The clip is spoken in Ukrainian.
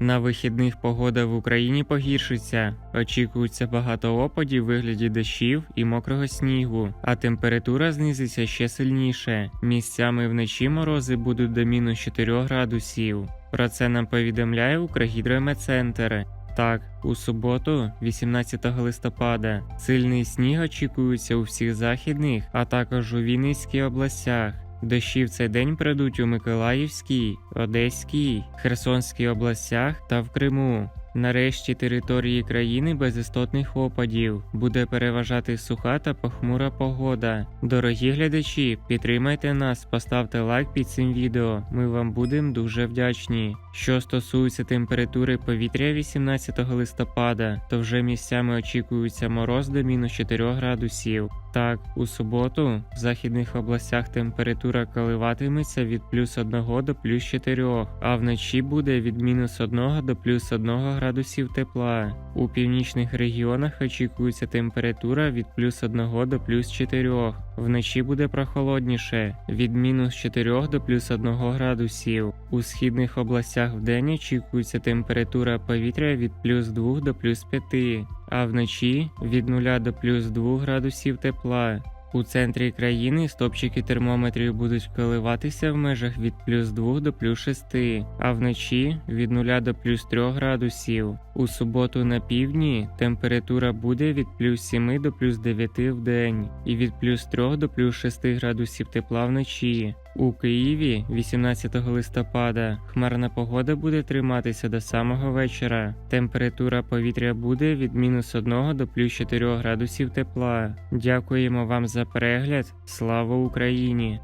На вихідних погода в Україні погіршиться. Очікується багато опадів в вигляді дощів і мокрого снігу, а температура знизиться ще сильніше. Місцями вночі морози будуть до мінус 4 градусів. Про це нам повідомляє Укргідрометцентр. Так, у суботу, 18 листопада, сильний сніг очікується у всіх західних, а також у Вінницькій областях. Дощі в цей день прийдуть у Миколаївській, Одеській, Херсонській областях та в Криму. Нарешті території країни без істотних опадів буде переважати суха та похмура погода. Дорогі глядачі, підтримайте нас, поставте лайк під цим відео. Ми вам будемо дуже вдячні. Що стосується температури повітря 18 листопада, то вже місцями очікується мороз до мінус 4 градусів. Так, у суботу в західних областях температура коливатиметься від плюс 1 до плюс 4, а вночі буде від мінус 1 до плюс 1 градусів тепла. У північних регіонах очікується температура від плюс 1 до плюс 4. Вночі буде прохолодніше від мінус 4 до плюс 1 градусів. У східних областях вдень очікується температура повітря від плюс 2 до плюс 5, а вночі від 0 до плюс 2 градусів тепла. У центрі країни стопчики термометрів будуть коливатися в межах від плюс 2 до плюс 6, а вночі від 0 до плюс 3 градусів. У суботу на півдні температура буде від плюс 7 до плюс 9 в день і від плюс 3 до плюс 6 градусів тепла вночі. У Києві 18 листопада хмарна погода буде триматися до самого вечора. Температура повітря буде від мінус 1 до плюс 4 градусів тепла. Дякуємо вам за перегляд. Слава Україні!